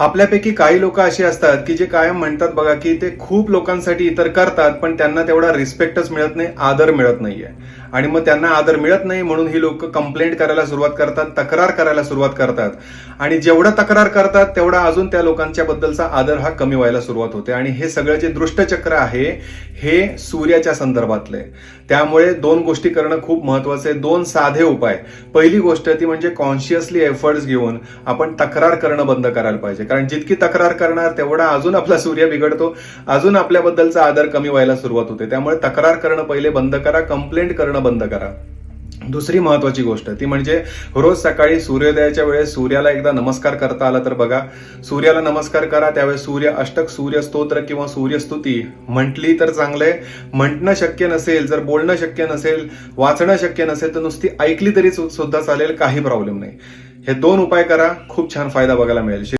आपल्यापैकी काही लोक अशी असतात की जे कायम म्हणतात बघा की ते खूप लोकांसाठी इतर करतात पण त्यांना तेवढा रिस्पेक्टच मिळत नाही आदर मिळत नाहीये. आणि मग त्यांना आदर मिळत नाही म्हणून ही लोक कंप्लेंट करायला सुरुवात करतात तक्रार करायला सुरुवात करतात. आणि जेवढं तक्रार करतात तेवढा अजून त्या लोकांच्या बद्दलचा आदर हा कमी व्हायला सुरुवात होते. आणि हे सगळं जे दृष्टचक्र आहे हे सूर्याच्या संदर्भातले. त्यामुळे दोन गोष्टी करणं खूप महत्वाचं आहे. दोन साधे उपाय. पहिली गोष्ट ती म्हणजे कॉन्शियसली एफर्ट्स घेऊन आपण तक्रार करणं बंद करायला पाहिजे. कारण जितकी तक्रार करणार तेवढा अजून आपला सूर्य बिघडतो. अजून आपल्याबद्दलचा आदर कमी व्हायला सुरुवात होते. त्यामुळे तक्रार करणं पहिले बंद करा कंप्लेंट करणं बंद करा. दुसरी महत्वाची गोष्ट ती म्हणजे रोज सकाळी सूर्योदयाच्या वेळेस सूर्याला एकदा नमस्कार करता आला तर बघा सूर्याला नमस्कार करा त्यावेळेस सूर्य अष्टक सूर्य स्तोत्र किंवा सूर्यस्तुती. म्हटली तर चांगलंय म्हटणं शक्य नसेल जर बोलणं शक्य नसेल वाचणं शक्य नसेल तर नुसती ऐकली तरी सुद्धा चालेल काही प्रॉब्लेम नाही. हे दोन उपाय करा खूप छान फायदा बघायला मिळेल.